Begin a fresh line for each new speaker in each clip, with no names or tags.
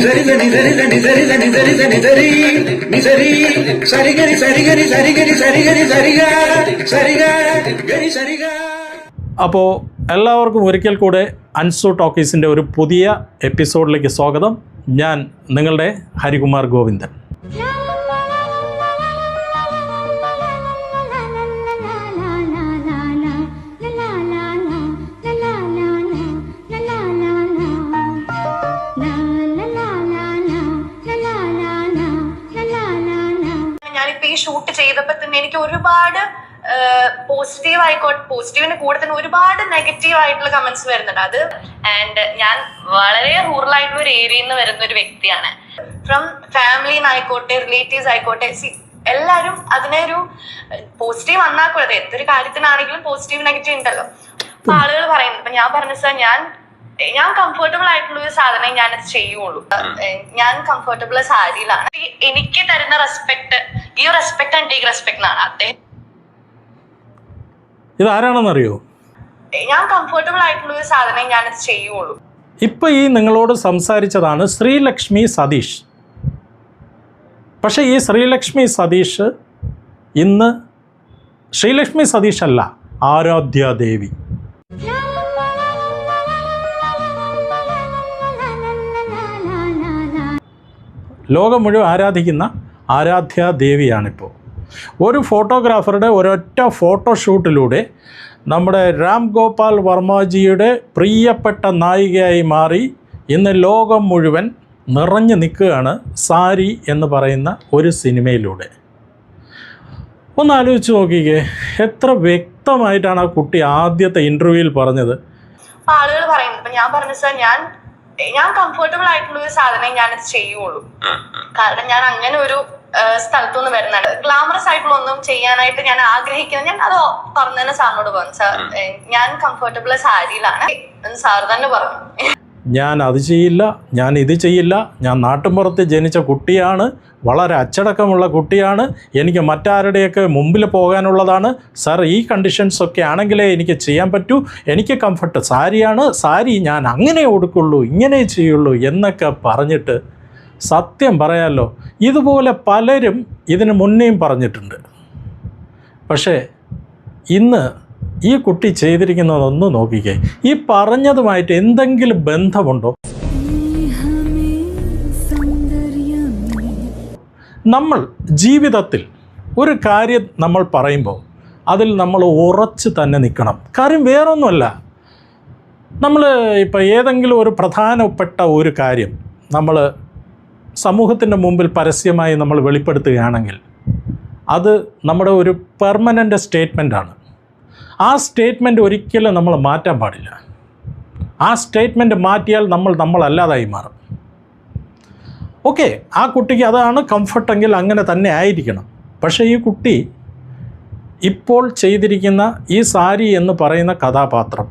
నిజరి నిజరి నిజరి నిజరి నిజరి నిజరి సరిగరి సరిగరి సరిగరి సరిగరి సరిగా సరిగా గరి సరిగా
അപ്പോൾ എല്ലാവർക്കും ഒരിക്കൽ കൂടെ അൻസു ടോക്കീസിൻ്റെ ഒരു പുതിയ എപ്പിസോഡിലേക്ക് സ്വാഗതം ഞാൻ നിങ്ങളുടെ ഹരികുമാർ ഗോവിന്ദൻ
ഈ ചെയ്തപ്പോ തന്നെ എനിക്ക് ഒരുപാട് പോസിറ്റീവ് ആയിക്കോട്ടെ പോസിറ്റീവിന് കൂടെ തന്നെ ഒരുപാട് നെഗറ്റീവ് ആയിട്ടുള്ള കമന്റ്സ് വരുന്നുണ്ട്. അത് ആൻഡ് ഞാൻ വളരെ റൂറൽ ആയിട്ടുള്ള ഒരു ഏരിയയിൽ നിന്ന് വരുന്ന ഒരു വ്യക്തിയാണ്. ഫ്രം ഫാമിലി ആയിക്കോട്ടെ റിലേറ്റീവ്സ് ആയിക്കോട്ടെ സി എല്ലാവരും അതിനെ ഒരു പോസിറ്റീവ് വന്നാക്കൂടത് എന്തൊരു കാര്യത്തിനാണെങ്കിലും പോസിറ്റീവ് നെഗറ്റീവ് ഉണ്ടല്ലോ. അപ്പൊ ആളുകൾ പറയുന്നത് ഇപ്പൊ ഞാൻ പറഞ്ഞ സാർ ഞാൻ ഞാൻ കംഫർട്ടബിൾ ആയിട്ടുള്ള ഒരു സാധനം ഞാൻ ചെയ്യുള്ളൂ. ഞാൻ കംഫർട്ടബിൾ സാരിയിലാണ്. എനിക്ക് തരുന്ന റെസ്പെക്ട് ഈ റെസ്പെക്ട് ആൻഡ് ടേക്ക് റെസ്പെക്ട് ആണ് അദ്ദേഹം.
ഇതാരാണെന്നറിയോ?
ഞാൻ കംഫർട്ടബിൾ ആയിട്ടുള്ള ഒരു സാധനം ഞാൻ ചെയ്യുള്ളൂ.
ഇപ്പൊ ഈ നിങ്ങളോട് സംസാരിച്ചതാണ് ശ്രീലക്ഷ്മി സതീഷ്. പക്ഷേ ഈ ശ്രീലക്ഷ്മി സതീഷ് ഇന്ന് ശ്രീലക്ഷ്മി സതീഷ് അല്ല ആരാധ്യാദേവി. ലോകം മുഴുവൻ ആരാധിക്കുന്ന ആരാധ്യ ദേവിയാണിപ്പോൾ. ഒരു ഫോട്ടോഗ്രാഫറുടെ ഒരൊറ്റ ഫോട്ടോഷൂട്ടിലൂടെ നമ്മുടെ രാം ഗോപാൽ വർമ്മജിയുടെ പ്രിയപ്പെട്ട നായികയായി മാറി ഇന്ന് ലോകം മുഴുവൻ നിറഞ്ഞു നിൽക്കുകയാണ് സാരി എന്ന് പറയുന്ന ഒരു സിനിമയിലൂടെ. ഒന്ന് ആലോചിച്ച് നോക്കിക്കേ എത്ര വ്യക്തമായിട്ടാണ് ആ കുട്ടി ആദ്യത്തെ ഇന്റർവ്യൂവിൽ പറഞ്ഞത്?
ആളുകൾ പറയുന്നത് ഞാൻ പറഞ്ഞ സാർ ഞാൻ ഞാൻ കംഫർട്ടബിൾ ആയിട്ടുള്ള ഒരു സാധനം ഞാൻ ചെയ്യുള്ളൂ. കാരണം ഞാൻ അങ്ങനെ ഒരു സ്ഥലത്തു നിന്ന് വരുന്നുണ്ട് ഗ്ലാമറസ് ആയിട്ടുള്ള ഒന്നും ചെയ്യാനായിട്ട് ഞാൻ ആഗ്രഹിക്കുന്നത് ഞാൻ അത് പറഞ്ഞു തന്നെ സാറിനോട് പറഞ്ഞു സാർ ഞാൻ കംഫർട്ടബിൾ സാരിയിലാണ്. സാർ തന്നെ പറഞ്ഞു.
ഞാൻ അത് ചെയ്യില്ല ഞാൻ ഇത് ചെയ്യില്ല ഞാൻ നാട്ടുമ്പുറത്ത് ജനിച്ച കുട്ടിയാണ് വളരെ അച്ചടക്കമുള്ള കുട്ടിയാണ് എനിക്ക് മറ്റാരുടെയൊക്കെ മുമ്പിൽ പോകാനുള്ളതാണ്. സാർ ഈ കണ്ടീഷൻസൊക്കെ ആണെങ്കിലേ എനിക്ക് ചെയ്യാൻ പറ്റൂ. എനിക്ക് കംഫർട്ട് സാരിയാണ് സാരി ഞാൻ അങ്ങനെ ഉടുക്കുള്ളൂ ഇങ്ങനെ ചെയ്യുള്ളൂ എന്നൊക്കെ പറഞ്ഞിട്ട് സത്യം പറയാമല്ലോ ഇതുപോലെ പലരും ഇതിന് മുന്നേയും പറഞ്ഞിട്ടുണ്ട്. പക്ഷേ ഇന്ന് ഈ കുട്ടി ചെയ്തിരിക്കുന്നതൊന്ന് നോക്കിക്കേ. ഈ പറഞ്ഞതുമായിട്ട് എന്തെങ്കിലും ബന്ധമുണ്ടോ? നമ്മൾ ജീവിതത്തിൽ ഒരു കാര്യം നമ്മൾ പറയുമ്പോൾ അതിൽ നമ്മൾ ഉറച്ച് തന്നെ നിൽക്കണം. കാര്യം വേറൊന്നുമല്ല. നമ്മൾ ഇപ്പോൾ ഏതെങ്കിലും ഒരു പ്രധാനപ്പെട്ട ഒരു കാര്യം നമ്മൾ സമൂഹത്തിന്റെ മുമ്പിൽ പരസ്യമായി നമ്മൾ വെളിപ്പെടുത്തുകയാണെങ്കിൽ അത് നമ്മുടെ ഒരു പെർമനന്റ് സ്റ്റേറ്റ്മെന്റാണ് ആ സ്റ്റേറ്റ്മെന്റ് ഒരിക്കലും നമ്മൾ മാറ്റാൻ പാടില്ല. ആ സ്റ്റേറ്റ്മെന്റ് മാറ്റിയാൽ നമ്മൾ നമ്മളല്ലാതായി മാറും. ഓക്കെ ആ കുട്ടിക്ക് അതാണ് കംഫർട്ടെങ്കിൽ അങ്ങനെ തന്നെ ആയിരിക്കണം. പക്ഷേ ഈ കുട്ടി ഇപ്പോൾ ചെയ്തിരിക്കുന്ന ഈ സാരി എന്ന് പറയുന്ന കഥാപാത്രം.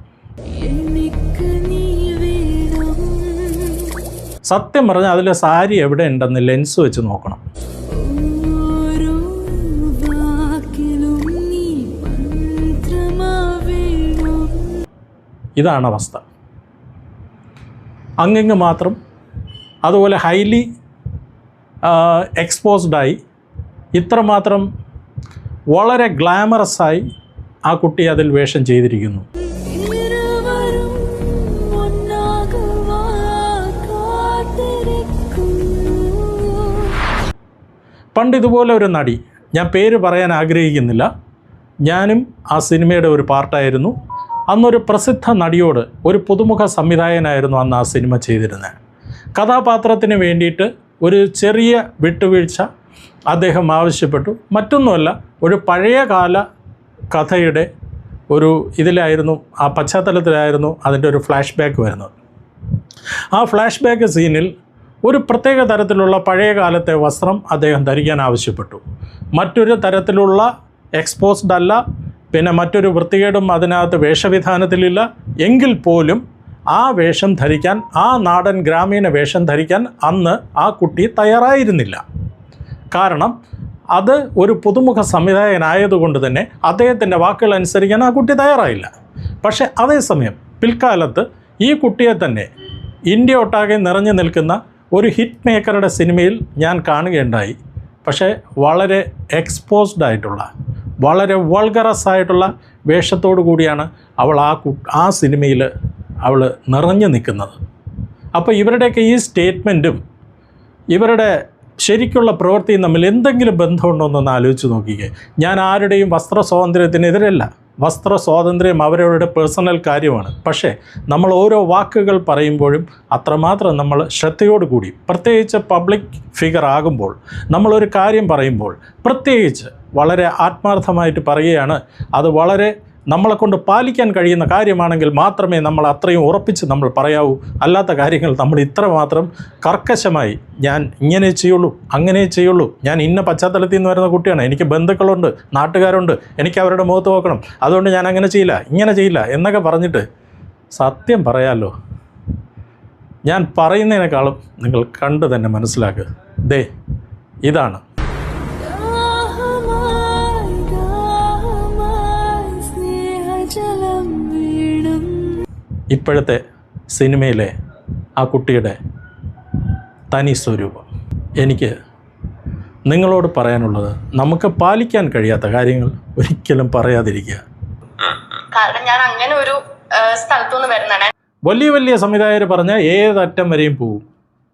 സത്യം പറഞ്ഞാൽ അതിലെ സാരി എവിടെ ഉണ്ടെന്ന് ലെൻസ് വെച്ച് നോക്കണം. ഇതാണ് അവസ്ഥ. അങ്ങിങ്ങ് മാത്രം അതുപോലെ ഹൈലി എക്സ്പോസ്ഡായി ഇത്രമാത്രം വളരെ ഗ്ലാമറസായി ആ കുട്ടി അതിൽ വേഷം ചെയ്തിരിക്കുന്നു. പണ്ട് ഇതുപോലെ ഒരു നടി ഞാൻ പേര് പറയാൻ ആഗ്രഹിക്കുന്നില്ല. ഞാനും ആ സിനിമയുടെ ഒരു പാർട്ടായിരുന്നു അന്നൊരു പ്രസിദ്ധ നടിയോട് ഒരു പുതുമുഖ സംവിധായകനായിരുന്നു അന്ന് ആ സിനിമ ചെയ്തിരുന്നത്. കഥാപാത്രത്തിന് വേണ്ടിയിട്ട് ഒരു ചെറിയ വിട്ടുവീഴ്ച അദ്ദേഹം ആവശ്യപ്പെട്ടു. മറ്റൊന്നുമല്ല ഒരു പഴയകാല കഥയുടെ ഒരു ഇതിലായിരുന്നു ആ പശ്ചാത്തലത്തിലായിരുന്നു അതിന്റെ ഒരു ഫ്ലാഷ് ബാക്ക് വരുന്നത്. ആ ഫ്ലാഷ് ബാക്ക് സീനിൽ ഒരു പ്രത്യേക തരത്തിലുള്ള പഴയ കാലത്തെ വസ്ത്രം അദ്ദേഹം ധരിക്കാൻ ആവശ്യപ്പെട്ടു. മറ്റൊരു തരത്തിലുള്ള എക്സ്പോസ്ഡ് അല്ല പിന്നെ മറ്റൊരു വൃത്തികേടും അതിനകത്ത് വേഷവിധാനത്തിലില്ല. എങ്കിൽ പോലും ആ വേഷം ധരിക്കാൻ ആ നാടൻ ഗ്രാമീണ വേഷം ധരിക്കാൻ അന്ന് ആ കുട്ടി തയ്യാറായിരുന്നില്ല. കാരണം അത് ഒരു പുതുമുഖ സംവിധായകനായതുകൊണ്ട് തന്നെ അദ്ദേഹത്തിന്റെ വാക്കുകൾ അനുസരിക്കാൻ ആ കുട്ടി തയ്യാറായില്ല. പക്ഷേ അതേസമയം പിൽക്കാലത്ത് ഈ കുട്ടിയെ തന്നെ ഇന്ത്യ ഒട്ടാകെ നിറഞ്ഞു നിൽക്കുന്ന ഒരു ഹിറ്റ് മേക്കറുടെ സിനിമയിൽ ഞാൻ കാണുകയുണ്ടായി. പക്ഷേ വളരെ എക്സ്പോസ്ഡ് ആയിട്ടുള്ള വളരെ വൾഗറസ് ആയിട്ടുള്ള വേഷത്തോടു കൂടിയാണ് അവൾ ആ ആ സിനിമയിൽ അവൾ നിറഞ്ഞു നിൽക്കുന്നത്. അപ്പോൾ ഇവരുടെയൊക്കെ ഈ സ്റ്റേറ്റ്മെന്റും ഇവരുടെ ശരിക്കുള്ള പ്രവൃത്തിയും തമ്മിൽ എന്തെങ്കിലും ബന്ധമുണ്ടോ എന്നൊന്ന് ആലോചിച്ച് നോക്കിക്കേ. ഞാൻ ആരുടെയും വസ്ത്ര സ്വാതന്ത്ര്യത്തിനെതിരല്ല വസ്ത്ര സ്വാതന്ത്ര്യം അവരവരുടെ പേഴ്സണൽ കാര്യമാണ്. പക്ഷേ നമ്മൾ ഓരോ വാക്കുകൾ പറയുമ്പോഴും അത്രമാത്രം നമ്മൾ ശ്രദ്ധയോടുകൂടി പ്രത്യേകിച്ച് പബ്ലിക് ഫിഗർ ആകുമ്പോൾ നമ്മളൊരു കാര്യം പറയുമ്പോൾ പ്രത്യേകിച്ച് വളരെ ആത്മാർത്ഥമായിട്ട് പറയുകയാണ്. അത് വളരെ നമ്മളെ കൊണ്ട് പാലിക്കാൻ കഴിയുന്ന കാര്യമാണെങ്കിൽ മാത്രമേ നമ്മൾ അത്രയും ഉറപ്പിച്ച് നമ്മൾ പറയാവൂ. അല്ലാത്ത കാര്യങ്ങൾ നമ്മൾ ഇത്ര മാത്രം കർക്കശമായി ഞാൻ ഇങ്ങനെ ചെയ്യുള്ളൂ അങ്ങനെ ചെയ്യുള്ളൂ. ഞാൻ ഇന്ന പശ്ചാത്തലത്തിൽ നിന്ന് വരുന്ന കുട്ടിയാണ്. എനിക്ക് ബന്ധുക്കളുണ്ട് നാട്ടുകാരുണ്ട്. എനിക്ക് അവരുടെ മുഖത്ത് നോക്കണം. അതുകൊണ്ട് ഞാൻ അങ്ങനെ ചെയ്യില്ല ഇങ്ങനെ ചെയ്യില്ല എന്നൊക്കെ പറഞ്ഞിട്ട് സത്യം പറയാമല്ലോ ഞാൻ പറയുന്നതിനേക്കാളും നിങ്ങൾ കണ്ട് തന്നെ മനസ്സിലാക്കുക ദേ ഇതാണ്. ഇപ്പോഴത്തെ സിനിമയിലെ ആ കുട്ടിയുടെ തനി സ്വരൂപം. എനിക്ക് നിങ്ങളോട് പറയാനുള്ളത് നമുക്ക് പാലിക്കാൻ കഴിയാത്ത കാര്യങ്ങൾ ഒരിക്കലും പറയാതിരിക്കുക.
കാരണം ഞാൻ അങ്ങനെ ഒരു സ്ഥലത്തുനിന്ന് വരുന്നതാണ്.
വലിയ വലിയ സംവിധായകർ പറഞ്ഞ ഏതറ്റം വരെയും പോവും.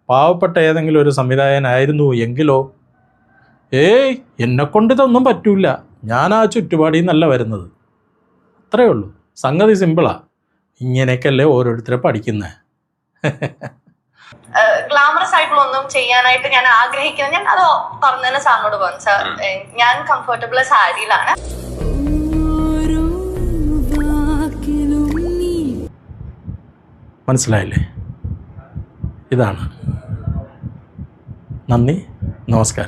പാവപ്പെട്ട ഏതെങ്കിലും ഒരു സംവിധായകനായിരുന്നു എങ്കിലോ ഏയ് എന്നെക്കൊണ്ട് ഇതൊന്നും പറ്റൂല. ഞാൻ ആ ചുറ്റുപാടിൽ നിന്നല്ല വരുന്നത്. അത്രയേ ഉള്ളൂ. സംഗതി സിമ്പിളാ ഇങ്ങനെയൊക്കെയല്ലേ ഓരോരുത്തരെ പഠിക്കുന്നത്
ഗ്ലാമറസ് ആയിട്ടുള്ള ഒന്നും ചെയ്യാനായിട്ട് ഞാൻ ആഗ്രഹിക്കുന്നത് ഞാൻ അത് പറഞ്ഞതന്നെ സാറിനോട് പറഞ്ഞു. സാർ ഞാൻ കംഫർട്ടബിൾ സാരിയിലാണ്.
മനസ്സിലായില്ലേ? ഇതാണ്. നന്ദി. നമസ്കാരം.